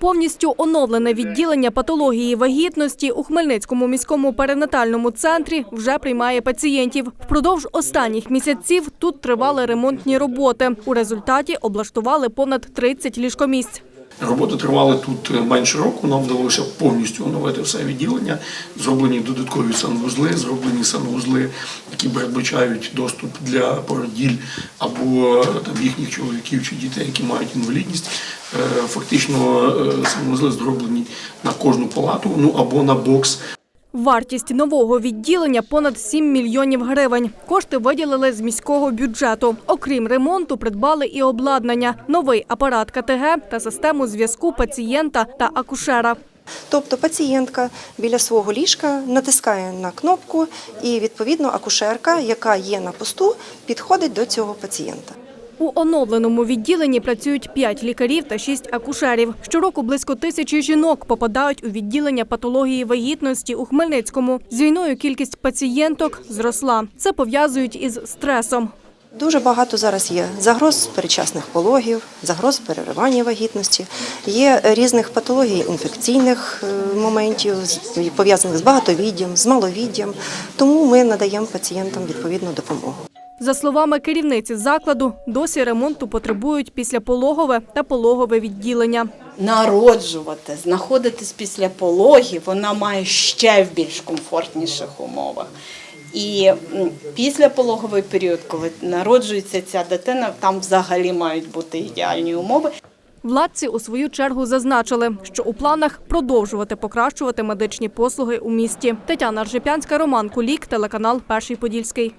Повністю оновлене відділення патології вагітності у Хмельницькому міському перинатальному центрі вже приймає пацієнтів. Впродовж останніх місяців тут тривали ремонтні роботи. У результаті облаштували понад 30 ліжкомісць. Роботи тривали тут е, менше року. Нам вдалося повністю оновити все відділення. Зроблені додаткові санвузли, зроблені санвузли, які передбачають доступ для породіль або е, там їхніх чоловіків чи дітей, які мають інвалідність. Е, Фактично е, санвузли зроблені на кожну палату, ну або на бокс Вартість нового відділення понад 7 мільйонів гривень. Кошти виділили з міського бюджету. Окрім ремонту, придбали і обладнання, новий апарат КТГ та систему зв'язку пацієнта та акушера. Тобто пацієнтка біля свого ліжка натискає на кнопку, і відповідно акушерка, яка є на посту, підходить до цього пацієнта. У оновленому відділенні працюють 5 лікарів та 6 акушерів. Щороку близько тисячі жінок попадають у відділення патології вагітності у Хмельницькому. З війною кількість пацієнток зросла. Це пов'язують із стресом. Дуже багато зараз є загроз передчасних пологів, загроз переривання вагітності, є різних патологій інфекційних е, моментів, пов'язаних з багатовіддям, з маловіддям. Тому ми надаємо пацієнтам відповідну допомогу. За словами керівниці закладу, досі ремонту потребують післяпологове та пологове відділення. Народжувати, знаходитись після пологів, вона має ще в більш комфортніших умовах. І м, післяпологовий період, коли народжується ця дитина, там взагалі мають бути ідеальні умови. Владці у свою чергу зазначили, що у планах продовжувати покращувати медичні послуги у місті. Тетяна Ржепянська, Роман Кулік, телеканал Перший Подільський.